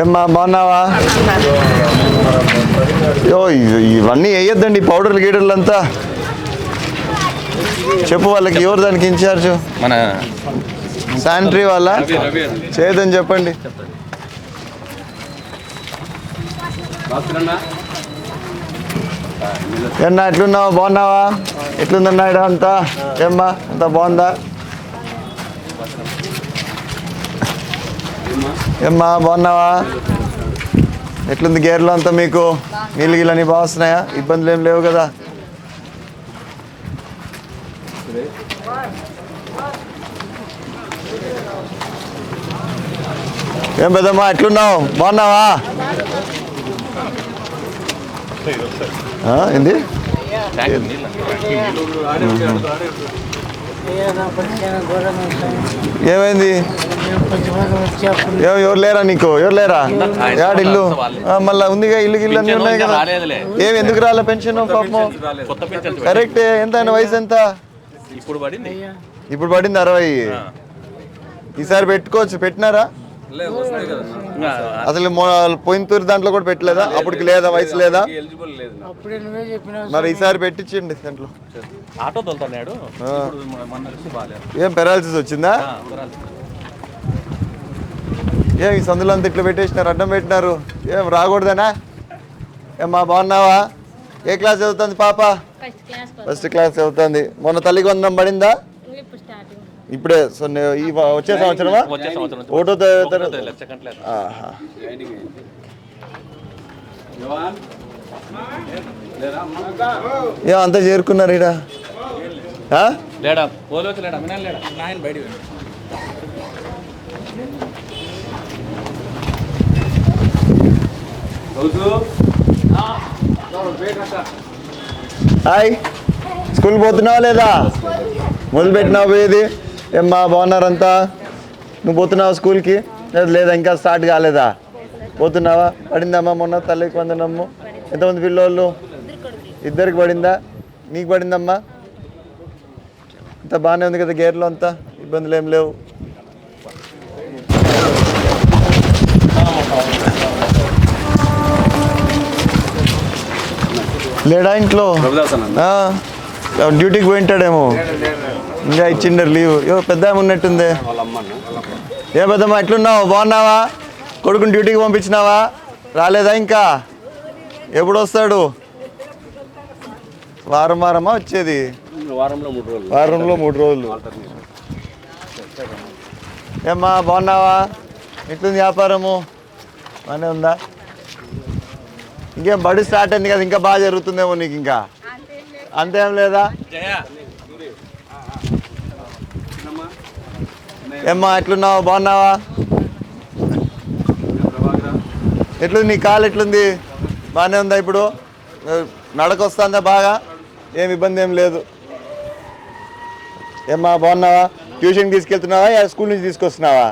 ఏమ్మా బాగున్నావా? యో ఇవన్నీ వేయొద్దండి పౌడర్లు గీడర్లు అంతా చెప్పు వాళ్ళకి ఎవరు దానికి ఇన్ఛార్జ్? మన శానిటరీ వాళ్ళ? చేయదని చెప్పండి. ఏమన్నా ఎట్లున్నావా? బాగున్నావా? ఎట్లుందన్నా ఈడ అంతా? ఏమ్మా అంతా బాగుందా? ఏమ్మా? బాగున్నావా? ఎట్లుంది గేర్లో అంతా మీకు? నీళ్ళు గిళ్ళు అన్నీ బాగా వస్తున్నాయా ఇబ్బందులు ఏం లేవు కదా? ఏం పెద్దమ్మా ఎట్లున్నావు? బాగున్నావా? ఏంది? ఏమైంది? ఎవ- ఎవరు లేరా నీకు? ఎవరు లేరా? యాడ ఇల్లు? మళ్ళా ఉందిగా ఇల్లు గిల్లు అన్నీ ఉన్నాయి కదా. ఏమి ఎందుకు రాలే పెన్షన్ పాపం కరెక్ట్ ఎంత ఆయన వయసు ఎంత? ఇప్పుడు పడింది. ఇప్పుడు పడింది అరవై. ఈసారి పెట్టుకోవచ్చు. పెట్టినారా? అసలు మొ- పోయిన తూరి దాంట్లో కూడా పెట్టలేదా? అప్పటికి లేదా? వయసు లేదా? మరి ఈసారి పెట్టించండి దాంట్లో. ఆటో తోలుతున్నాడు ఏం పెరాలసిస్ వచ్చిందా. ఏం ఈ సందులో అంతా ఇట్లా పెట్టేసినారు అడ్డం పెట్టినారు? ఏం రాకూడదనా? ఏమ్మా బాగున్నావా? ఏ క్లాస్ చదువుతుంది పాప? ఫస్ట్ క్లాస్ ఫస్ట్ క్లాస్ చదువుతుంది. మొన్న తల్లికి వందనం పడిందా? ఇప్పుడు సో ఈ వచ్చే సంవత్సరమా? ఒకటో తరగతి. ఏం అంతా చేరుకున్నారు బయట హాయ్. స్కూల్ పోతున్నావా లేదా? మొదలు పెట్టినావు పోయేది ఏమ్మా బాగున్నారంతా? నువ్వు పోతున్నావా స్కూల్కి? లేదు ఇంకా స్టార్ట్ కాలేదా? పోతున్నావా? పడిందమ్మా మొన్న తల్లికి వందనమ్ము ఎంతమంది పిల్లోళ్ళు? ఇద్దరికి పడిందా? నీకు పడిందమ్మా? అంతా బాగానే ఉంది కదా గేర్లో అంతా? ఇబ్బందులు ఏం లేవు. లేడా ఇంట్లో? డ్యూటీకి పోయింటాడేమో. ఇంకా ఇచ్చిండరు లీవ్ యో పెద్ద ఉన్నట్టుంది. ఏ పెద్దమ్మా ఎట్లున్నావు? బాగున్నావా? కొడుకుని డ్యూటీకి పంపించినావా? రాలేదా ఇంకా? ఎప్పుడు వస్తాడు? వారం వారమా వచ్చేది? వారంలో మూడు రోజులు. వారంలో మూడు రోజులు. ఏమ్మా బాగున్నావా? ఎట్లుంది వ్యాపారము? బాగానే ఉందా? ఇంకేం బడి స్టార్ట్ అయింది కదా ఇంకా బాగా జరుగుతుందేమో నీకు ఇంకా? అంతేం లేదా? ఏమ్మా ఎట్లున్నావు? బాగున్నావా? ఎట్లుంది? నీ కాలు ఎట్లుంది? బాగానే ఉందా ఇప్పుడు? నడక వస్తుందా బాగా? ఏం ఇబ్బంది ఏం లేదు. ఏమ్మా బాగున్నావా? ట్యూషన్కి తీసుకెళ్తున్నావా? స్కూల్ నుంచి తీసుకొస్తున్నావా?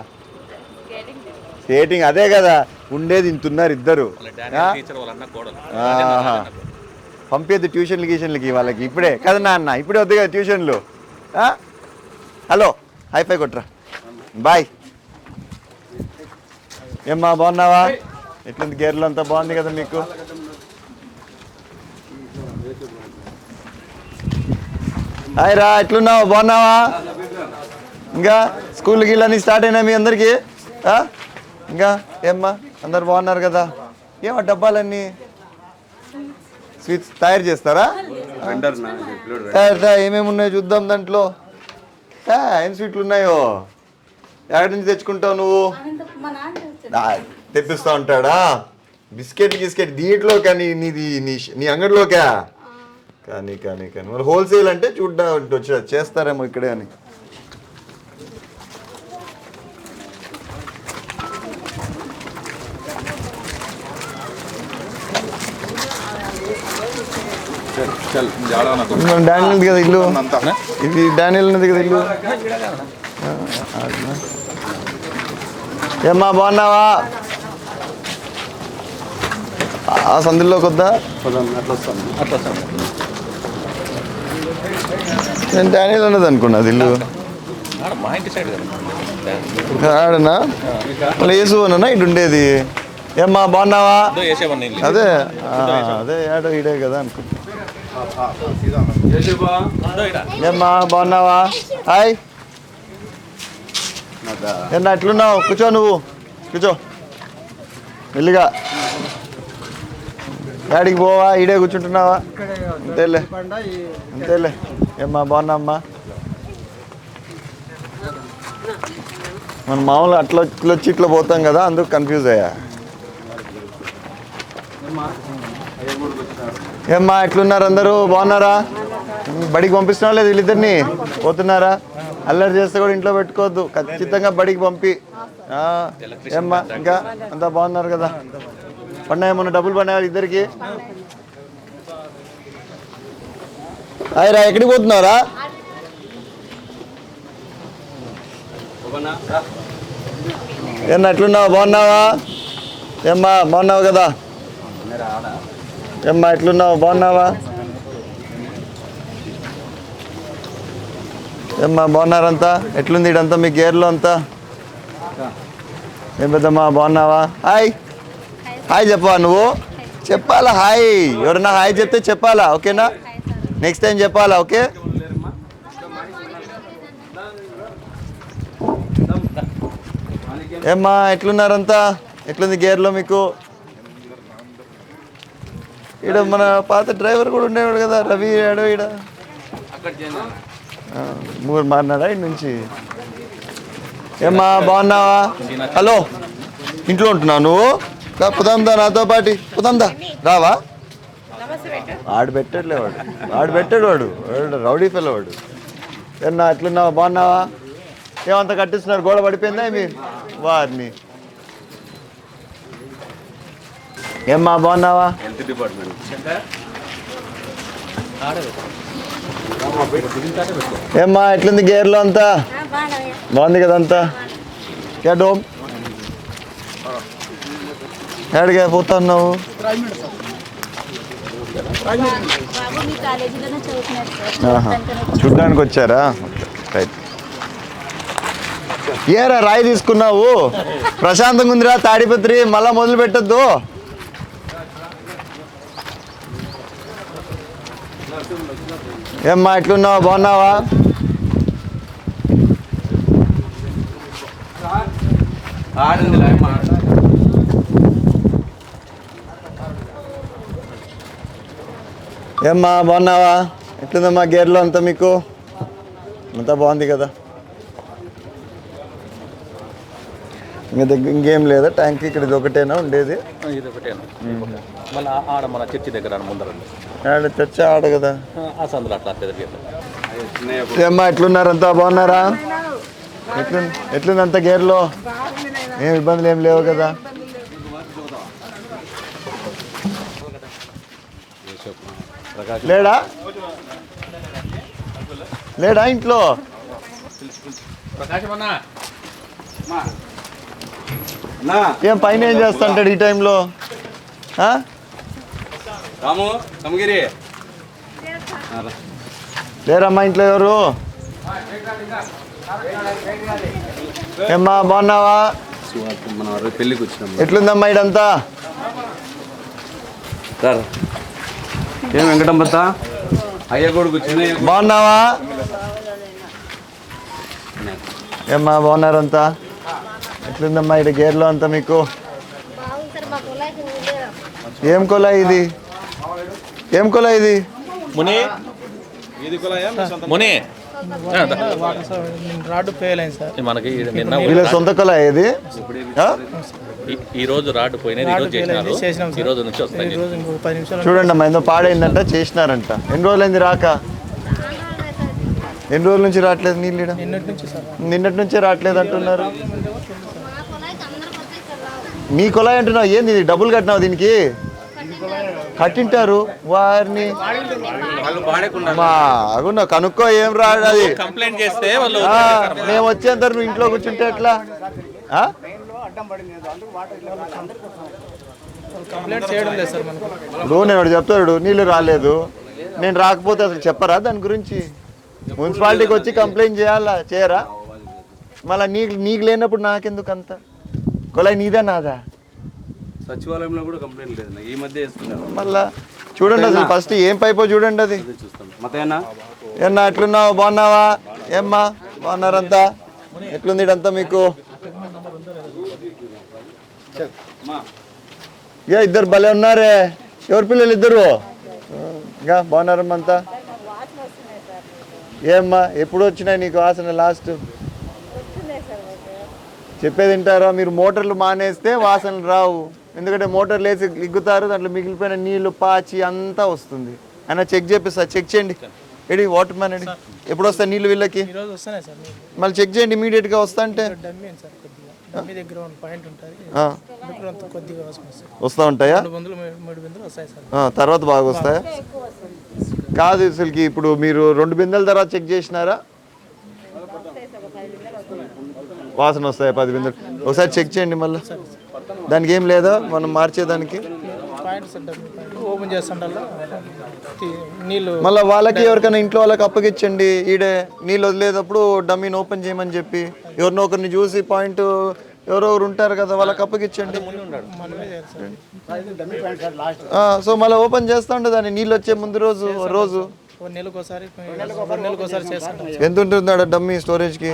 స్కేటింగ్ అదే కదా. ఉండేది ఇంతున్నారు ఇద్దరు. పంపేది ట్యూషన్లు గీషన్లకి వాళ్ళకి. ఇప్పుడే. కదా నాన్న ఇప్పుడే వద్దు కదా ట్యూషన్లు? హలో హైఫై కొట్రా. బాయ్. ఏమ్మా బాగున్నావా? ఎట్లుంది గేర్లు అంతా బాగుంది కదా మీకు? హాయ్ రా ఎట్లున్నావు? బాగున్నావా? ఇంకా స్కూల్ గిళ్ళని స్టార్ట్ అయినా మీ అందరికీ? ఇంకా ఏమ్మా అందరు బాగున్నారు కదా? ఏమో డబ్బాలన్నీ స్వీట్స్ తయారు చేస్తారా? ఏమేమి ఉన్నాయో చూద్దాం దాంట్లో. ఏం స్వీట్లు ఉన్నాయో? ఎక్కడి నుంచి తెచ్చుకుంటావు నువ్వు? తెప్పిస్తా ఉంటాడా? బిస్కెట్ గిస్కెట్ దీంట్లో కానీ నీది నీ నీ అంగడిలోకా? కానీ కానీ కానీ. మరి హోల్సేల్ అంటే చూడ్డా వచ్చి చేస్తారేమో ఇక్కడే అని. డానియల్ ఉంది కదా ఇల్లు. ఇది డానియల్ ఉన్నది కదా ఇల్లు. ఏమ్మా బాగున్నావా? ఆ సందులోకి వద్దా? అట్లా వస్తాను నేను డానియల్ ఉన్నది అనుకున్నా ఇల్లు ఆడనా? మళ్ళీ యేసు అన్నా ఇటు ఉండేది. ఏమ్మా బాగున్నావా. అదే ఆ, అదే ఏడో ఈడే కదా అనుకుంటా. ఏమ్మా బాగున్నావా? హాయ్. ఏంటా ఎట్లున్నావు? కూర్చో నువ్వు. కూర్చో. మెల్లిగా. యాడికి పోవా? ఈడే కూర్చుంటున్నావా? అంతేలే. అంతేలే. ఏమ్మా బాగున్నామ్మా మనం మామూలు అట్లా ఇట్లా వచ్చి ఇట్లా పోతాం కదా అందుకు కన్ఫ్యూజ్ అయ్యా. ఏమ్మా ఎట్లున్నారు అందరూ? బాగున్నారా? బడికి పంపిస్తున్నావా లేదు వీళ్ళిద్దరిని? పోతున్నారా? అల్లరి చేస్తే కూడా ఇంట్లో పెట్టుకోవద్దు. ఖచ్చితంగా బడికి పంపి. ఆ, ఏమ్మా ఇంకా అంతా బాగున్నారు కదా. పడినాయి మొన్న డబ్బులు పడినాయి ఇద్దరికి. హాయ్ రా ఎక్కడికి పోతున్నారా ఏమన్నా ఎట్లున్నావు బాగున్నావా? ఏమ్మా బాగున్నావు కదా? ఏమ్మా ఎట్లున్నావు? బాగున్నావా? ఏమ్మా బాగున్నారంతా ఎట్లుంది ఇడంతా మీ గేర్లో అంతా? ఏం పెద్దమ్మా బాగున్నావా? హాయ్. హాయ్ చెప్పవా నువ్వు? చెప్పాలా? హాయ్. ఎవరన్నా హాయ్ చెప్తే చెప్పాలా? ఓకేనా? నెక్స్ట్ టైం చెప్పాలా? ఓకే? ఏమ్మా ఎట్లున్నారంతా? ఎట్లుంది గేర్లో మీకు? ఈడ మన పాత డ్రైవర్ కూడా ఉండేవాడు కదా రవి ఏడో ఈడ. మూడు మారినాడా ఇటు నుంచి? ఏమ్మా బాగున్నావా? హలో ఇంట్లో ఉంటున్నావు నువ్వు? దా, పుదాందా నాతో పాటి. పుదాందా రావా? ఆడు పెట్టాడులే వాడు. ఆడు పెట్టాడు వాడు. రౌడీ ఫెల్ వాడు. ఏమన్నా ఎట్లున్నావా బాగున్నావా? ఏమంత కట్టిస్తున్నారు? గోడ పడిపోయిందా మీ వారిని. ఏమ్మా బాగున్నావా? Health department. ఏమ్మా ఎట్లుంది గేర్లో అంతా? బాగుంది కదంతా? అంతా క్యా డోమ్ పోతున్నావు? చూడ్డానికి వచ్చారా? రైట్ ఏరా రాయి తీసుకున్నావు? ప్రశాంతంగా ఉందిరా తాడిపత్రి మళ్ళా మొదలు పెట్టద్దు ఏమ్మా ఎట్లున్నావు? బాగున్నావా? ఏమ్మా బాగున్నావా? ఎట్లుందమ్మా గేర్లో అంతా మీకు? అంతా బాగుంది కదా. ఇంకా దగ్గర ఇంకేం లేదా? ట్యాంక్ ఇక్కడ ఇది ఒకటేనా? ఉండేది? ఇది ఒకటేనా? మళ్ళీ ఆడ మన చర్చి దగ్గర ముందర ఆడ చర్చ ఆడ కదా. ఆ సందులో అట్లా తిరిగి ఏమ్మా ఎట్లున్నారంతా? బాగున్నారా? ఎట్లుంది ఎట్లుంది అంత గేర్లో? ఏం ఇబ్బందులు ఏం లేవు కదా. లేడా? లేడా ఇంట్లో? ఏం పైన ఏం చేస్తుంటాడు ఈ టైంలో? ఆ? రాము సమగిరి లేరమ్మా ఇంట్లో ఎవరు? ఏమ్మా బాగున్నావా? పెళ్ళికి వచ్చినాం ఎట్లుందమ్మా ఇడంతా సార్ ఏం వెంకటంబత్త? అయ్య కొడుకు బాగున్నావా? ఏమ్మా బాగున్నారంతా ఎట్లుందమ్మా ఇటు గేర్లో అంతా మీకు? ఏం కొలా ఇది? ఏం కొలా ఇది? ముని. ముని. రాడ్ ఫెయిల్ అయింది సార్. మనకి నిన్న వీళ్ళ సొంత కొలా ఇది? ఈ- రోజు రాడ్ పోయినది ఈ రోజు చేసినారు. చేసినాం ఈ రోజు నుంచి వస్తాయి. ఈ రోజు ఇంకో పది నిమిషాలు చూడండి అమ్మా ఏందో పాడైందంట చేసినారంట. ఎన్ని రోజులైంది రాక? ఎన్ని రోజుల నుంచి రావట్లేదు నీళ్ళు? నిన్నటి నుంచి సార్. నిన్నటి నుంచే రావట్లేదు అంటున్నారు. మీ కొలాయి అంటున్నావు ఏంది ఇది? డబ్బులు కట్టినావు దీనికి? కట్టింటారు వారిని. వాళ్ళు పాడేకున్నారు మా అగున్నా కనుక్కో ఏం రాదు అది. కంప్లైంట్ చేస్తే మేము వచ్చేంత నువ్వు ఇంట్లో కూర్చుంటే ఎట్లా? ఇప్పుడు నేను చెప్తాడు నీళ్ళు రాలేదు. నేను రాకపోతే అసలు చెప్పరా దాని గురించి? మున్సిపాలిటీకి వచ్చి కంప్లైంట్ చేయాలా? చేయరా? మళ్ళీ నీకు నీకు లేనప్పుడు నాకెందుకు అంత? కొలాయి నీదా నాదా? సచివాలయంలో కూడా కంప్లైంట్ లేదు ఈ మధ్య వేసుకున్నారు. మళ్ళా చూడండి అసలు ఫస్ట్ ఏం పైపో చూడండి అది. చూస్తాం. మతేనా ఏమన్నా ఎట్లున్నావు? బాగున్నావా? ఏమ్మా? బాగున్నారంతా ఎట్లుంది ఇదంతా మీకు? ఏ ఇద్దరు భలే ఉన్నారే. ఎవరి పిల్లలు ఇద్దరు? ఇంకా బాగున్నారమ్మా అంతా? ఏమ్మా ఎప్పుడు వచ్చినాయి నీకు వాసన లాస్ట్? చెప్పేది వింటారా? మీరు మోటార్లు మానేస్తే వాసనలు రావు. ఎందుకంటే మోటార్లు వేసి ఇగ్గుతారు దాంట్లో మిగిలిపోయిన నీళ్ళు పాచి అంతా వస్తుంది. అయినా చెక్ చేపిస్తా చెక్ చేయండి. ఎడి వాటర్ మ్యాన్ ఎడి ఎప్పుడు వస్తాయి నీళ్ళు వీళ్ళకి? మళ్ళీ చెక్ చేయండి ఇమీడియట్గా వస్తా అంటే. వస్తూ ఉంటాయా? రెండు వందలు మూడు- మూడు బిందులు వస్తాయి సార్. ఆ, తర్వాత బాగా వస్తాయా? కాదు అసలుకి ఇప్పుడు మీరు రెండు బిందెల తర్వాత చెక్ చేసినారా? వాసన వస్తాయి పది బిందెలు? ఒకసారి చెక్ చేయండి మళ్ళీ. దానికి ఏం లేదా? మనం మార్చేదానికి ఓపెన్ నీళ్ళు మళ్ళీ వాళ్ళకి ఎవరికైనా ఇంట్లో వాళ్ళకి అప్పగించండి. ఈడే నీళ్ళు వదిలేటప్పుడు డమ్మీని ఓపెన్ చేయమని చెప్పి. ఎవరినో ఒకరిని చూసి పాయింట్ ఎవరెవరు ఉంటారు కదా వాళ్ళకి అప్పగించండి. సో మళ్ళీ ఓపెన్ చేస్తా ఉండే దాన్ని. నీళ్ళు వచ్చే ముందు రోజు రోజు. ఎంత ఉంటుంది ఆడ డమ్మీ సార్ ఇది.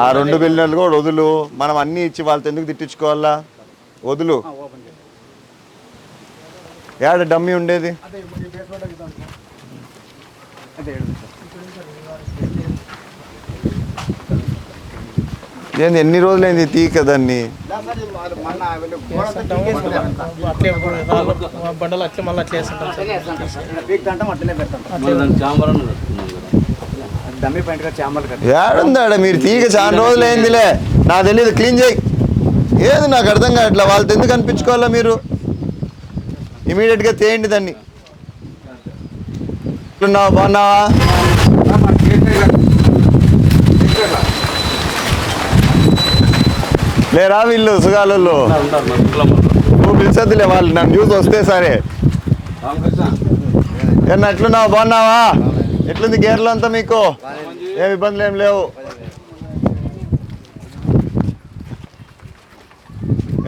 ఆ రెండు బిల్లులు కూడా వదులు. మనం అన్ని ఇచ్చి వాళ్ళతో ఎందుకు తిట్టించుకోవాలా? వదులు. ఏడ డమ్మీ ఉండేది? ఏంది ఎన్ని రోజులైంది తీక దాన్ని? చేస్తుంటాము. అట్లే రాళ్ళు బండలు అట్లే మళ్ళీ అట్లే ఏడుందాడ మీరు? తీగ చాలా రోజులు అయిందిలే నాకు తెలియదు క్లీన్ చేయి. ఏది నాకు అర్థం కావట్లే వాళ్ళతో ఎందుకు అనిపించుకోవాలా మీరు? ఇమీడియట్గా తేయండి దాన్ని. ఎట్లున్నావా బాగున్నావా లేరా వీళ్ళు మాత్రం. నువ్వు పిలిచద్దులే వాళ్ళు నన్ను చూసి వస్తే సరే. ఏమన్నా ఎట్లున్నావా? బాగున్నావా? ఎట్లుంది గేర్లో అంతా మీకు? ఏం ఇబ్బందులు ఏం లేవు.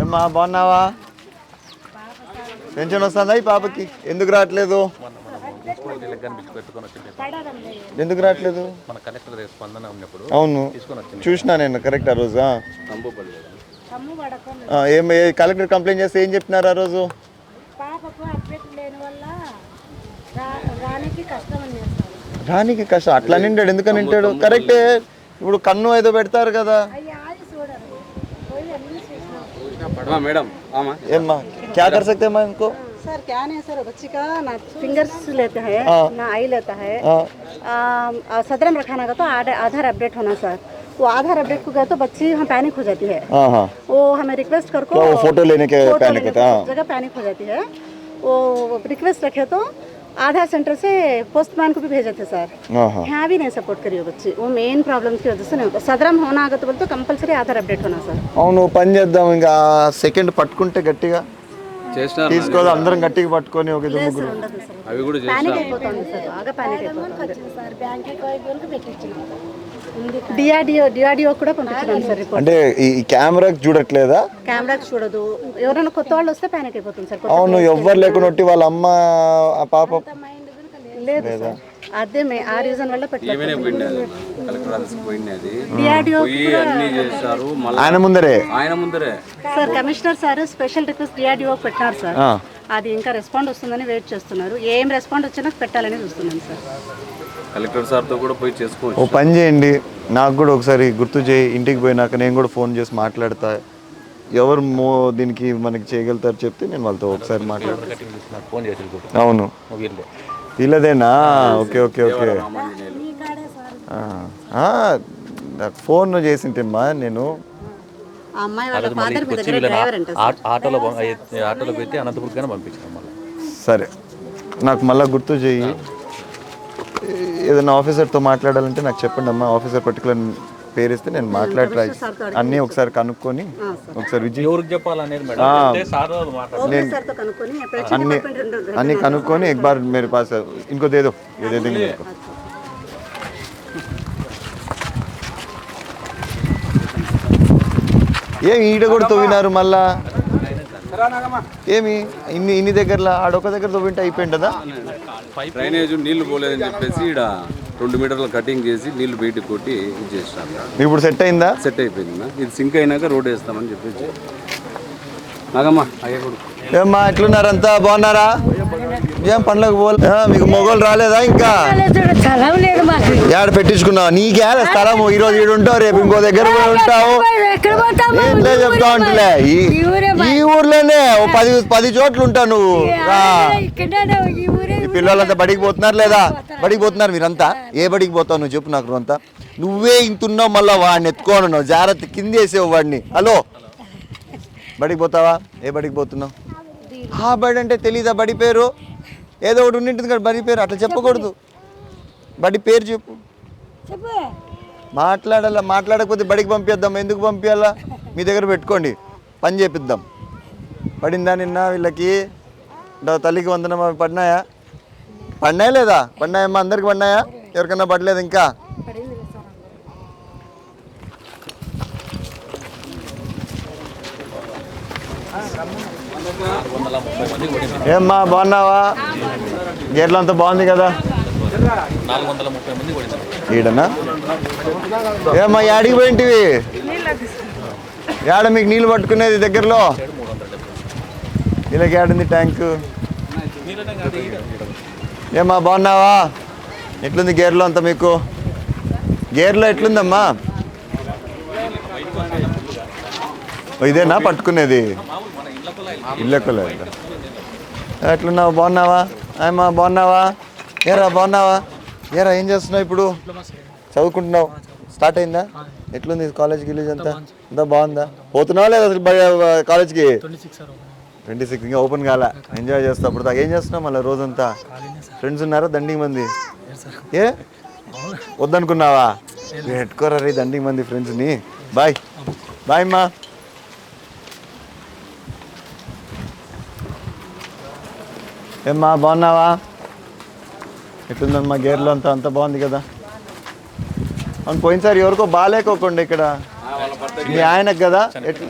ఏమ్మా బాగున్నావా? పెన్షన్ వస్తుందా ఈ పాపకి? ఎందుకు రావట్లేదు? ఎందుకు రావట్లేదు? అవును. చూసినా నేను కరెక్ట్ ఆ రోజు ఏం ఏ- కలెక్టర్ కంప్లైంట్ చేస్తే ఏం చెప్పినారు ఆ రోజు? పాపకు అప్డేట్ రానికి కష్టం అట్లా నిండాడు. ఎందుకని నిండాడు? కరెక్టే. ఇప్పుడు కన్ను ఏదో పెడతారు కదా. మేడం ఆది చూడరు పోయి అన్ని చూసినాం. हाँ मैडम हाँ मैम ఏమ్మా క్యా కర్ సక్తే మా ఇన్కో सर क्या नहीं है सर वो आधार अपडेट को गए तो बच्ची हम पैनिक हो जाती है हाँ हाँ वो हमें रिक्वेस्ट कर को क्या वो फोटो लेने के फोटो पैनिक लेने होता है को जगह पैनिक हो जाती है वो रिक्वेस्ट रखे तो आधार सेंटर से पोस्टमैन को भी भेजे थे सर हाँ हाँ यहाँ भी नहीं सपोर्ट करी वो बच्ची वो मेन प्रॉब्लम की वजह से नहीं होता सदरम होना आगे तो बोलते तो कंपलसरी आधार अपडेट होना सर అవును పని చేద్దాం ఇంకా సెకండ్ పట్టుకుంటే గట్టిగా చేసినారు తీసుకోదు అందరం గట్టిగా పట్టుకొని ఒక ఇద్దరు ముగ్గురు ఉండదు సార్ అవి కూడా पैनिक చేసినారు అయిపోతుంది సార్ బాగా पैनिक అయిపోతుంది డిఆర్డిఓ డిఆర్డిఓ కూడా పంపించినాం సార్ రిపోర్ట్. అంటే ఈ కెమెరాకి చూడట్లేదా? కెమెరాకి చూడదు. ఎవరైనా కొత్త వాళ్ళు వస్తే ప్యానిక్ అయిపోతుంది సార్. కొత్త అవును ఎవ్వరు లేకుండా ఒట్టి వాళ్ళ అమ్మ ఆ పాప లేదు సార్. అదే మే- ఆ రీజన్ వల్ల పెట్టలేదు. ఏమైనా పోయింది అది కలెక్టర్ ఆఫీస్కి పోయింది అది డిఆర్డిఓ పోయి అన్ని చేశారు మళ్ళీ ఆయన ముందరే? ఆయన ముందరే. Sir commissioner sir special request DRDO పెట్టినారు సార్. ఆ. అది ఇంకా రెస్పాండ్ వస్తుందని వెయిట్ చేస్తున్నారు. ఏం రెస్పాండ్ వచ్చినా పెట్టాలని చూస్తున్నాను సార్. కలెక్టర్ సార్తో కూడా పోయి ఓ చేసుకోవచ్చు పని చేయండి. నాకు కూడా ఒకసారి గుర్తు చేయి. ఇంటికి పోయినాక నేను కూడా ఫోన్ చేసి మాట్లాడతా. ఎవరు మో దీనికి మనకి చేయగలుగుతారు చెప్తే నేను వాళ్ళతో ఒకసారి మాట్లాడతా. నాకు ఫోన్ చేసి. అవును. వీళ్ళదేనా ఓకే ఓకే ఓకే. నాకు ఫోన్ చేసింటమ్మా నేను. ఆటోలో ఆటోలో పెట్టి అనంతపురం కానీ సరే. నాకు మళ్ళీ గుర్తు చేయి. ఏదైనా ఆఫీసర్తో మాట్లాడాలంటే నాకు చెప్పండి అమ్మా ఆఫీసర్ పర్టికులర్ పేరిస్తే నేను మాట్లాడి అన్నీ ఒకసారి కనుక్కొని ఒకసారి విజయ్ చెప్పాలనేది నేను అన్ని అన్ని కనుక్కొని ఎక్బార్ మీరు పాస్ ఇంకోదేదో ఏదేదో ఏమి ఈడ కూడా తవ్వినారు మళ్ళా? ఏమి? ఇన్ని ఇన్ని దగ్గరలో? ఆడొక దగ్గర తవ్వింటే అయిపోయింది కదా డ్రైనేజ్ నీళ్ళు పోలేదని చెప్పేసి ఇక్కడ రెండు మీటర్ల కటింగ్ చేసి నీళ్ళు బయటకు కొట్టి ఇది చేసినాము ఇప్పుడు సెట్ అయిందా? సెట్ అయిపోయింది నా. ఇది సింక్ అయినాక రోడ్ వేస్తామని చెప్పేసి నాగమ్మా ఏమ్మా ఎట్లున్నారంతా బాగున్నారా? ఏం పండ్లకు పోలే? మీకు మొగోలు రాలేదా ఇంకా? స్థలం లేదు మాకు ఏడ పెట్టించుకున్నావు? నీకే స్థలం ఈ రోజు ఈడు ఉంటావు రేపు ఇంకో దగ్గర పోయి ఉంటావు. చెప్తా ఉంటలే. ఈ ఊర్లోనే ఓ పది పది చోట్ల ఉంటావు నువ్వు పిల్లలంతా బడికి పోతున్నారు లేదా? బడికి పోతున్నారు. మీరంతా? ఏ బడికి పోతావు నువ్వు చెప్పు నాకు అంతా. నువ్వే ఇంతున్నావు మళ్ళీ వాడిని ఎత్తుకోను. జాగ్రత్త కింద వేసేవు వాడిని. హలో? బడికి పోతావా? ఏ బడికి పోతున్నావు? ఆ బడి అంటే తెలీదా బడి పేరు? ఏదో ఒకటి ఉండింటుంది కదా బడి పేరు. అట్లా చెప్పకూడదు. బడి పేరు చెప్పు. మాట్లాడాలా? మాట్లాడకపోతే బడికి పంపిద్దాం ఎందుకు పంపించాలా మీ దగ్గర పెట్టుకోండి. పని చేపిద్దాం. పడిందా నిన్న వీళ్ళకి? తల్లికి వందనం అవి పడినాయా? పడినాయా లేదా? పడినాయమ్మా అందరికి పడినాయా? ఎవరికన్నా పడలేదు ఇంకా? ఏమ్మా బాగున్నావా? గేట్లు అంతా బాగుంది కదా? ఈడనా? ఏమ్మా యాడికి పోయింటివి? యాడ మీకు నీళ్ళు పట్టుకునేది దగ్గరలో? వీళ్ళకి యాడుంది ట్యాంకు? ఏమ్మా బాగున్నావా? ఎట్లుంది గేర్లో అంతా మీకు? గేర్లో ఎట్లుందమ్మా? ఇదేనా పట్టుకునేది? ఇల్లెక్కలే ఎట్లున్నావు? బాగున్నావా? ఏమా బాగున్నావా? ఏరా బాగున్నావా? ఏరా ఏం చేస్తున్నావు ఇప్పుడు? చదువుకుంటున్నావు. స్టార్ట్ అయిందా? ఎట్లుంది కాలేజ్ గిలేజ్ అంతా? అంతా బాగుందా? పోతున్నావా లేదా అసలు బయ- కాలేజ్కి? ట్వంటీ సిక్స్ ఇంకా ఓపెన్ కాలే. ఎంజాయ్ చేస్తా అప్పుడు దాకా. ఏం చేస్తున్నావు మళ్ళీ రోజంతా? ఫ్రెండ్స్ ఉన్నారా దండికి మంది? ఏ? వద్దనుకున్నావా? పెట్టుకోరా రే దండికి మంది ఫ్రెండ్స్ని. బాయ్. బాయ్ అమ్మా. ఏమ్మా బాగున్నావా? ఎట్లుందమ్మా గేర్లో అంతా? అంత బాగుంది కదా. అవును పోయినసారి ఎవరికో బాగాలేకోకుండా ఇక్కడ. మీ ఆయనకు కదా? ఎట్లు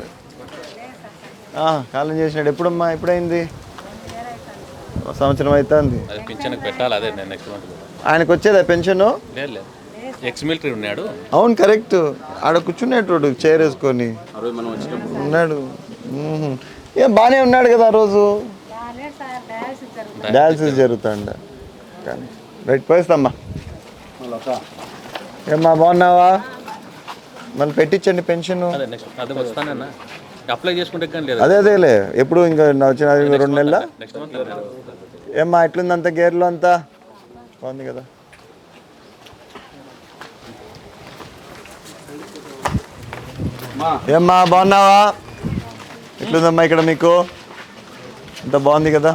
కాలం చేసినాడు. ఎప్పుడమ్మా? ఎప్పుడైంది? ఒక సంవత్సరం అవుతుంది అది పింఛన్కి పెట్టాలి అదే నేను నెక్స్ట్ మంత్ ఆయనకు వచ్చేదా పెన్షన్? లేదు లేదు. ఎక్స్ మిలిటరీ ఉన్నాడు. అవును కరెక్ట్. ఆడ కూర్చునేటోడు చైర్ వేసుకొని. ఉన్నాడు. ఏం బాగానే ఉన్నాడు కదా ఆ రోజు? డయాలసిస్ జరుగుతాండ. కానీ రైట్ పోయిస్తామ్మా. ఏమ్మా బాగున్నావా? మళ్ళీ పెట్టించండి పెన్షన్. అప్లై చేసుకుంటే కానీ లేదు? అదే అదేలే. ఎప్పుడు ఇంకా నా వచ్చిన రెండు నెలల? ఏమ్మా ఎట్లుంది అంత. గేర్లో అంతా? బాగుంది కదా. ఏమ్మా బాగున్నావా? ఎట్లుందమ్మా ఇక్కడ మీకు? అంత బాగుంది కదా?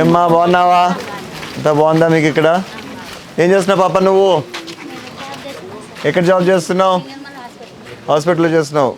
ఏమ్మా బాగున్నావా? అంత బాగుందా మీకు ఇక్కడ? ఏం చేస్తున్నావు పాప నువ్వు? ఎక్కడ జాబ్ చేస్తున్నావు? హాస్పిటల్లో చేస్తున్నావు.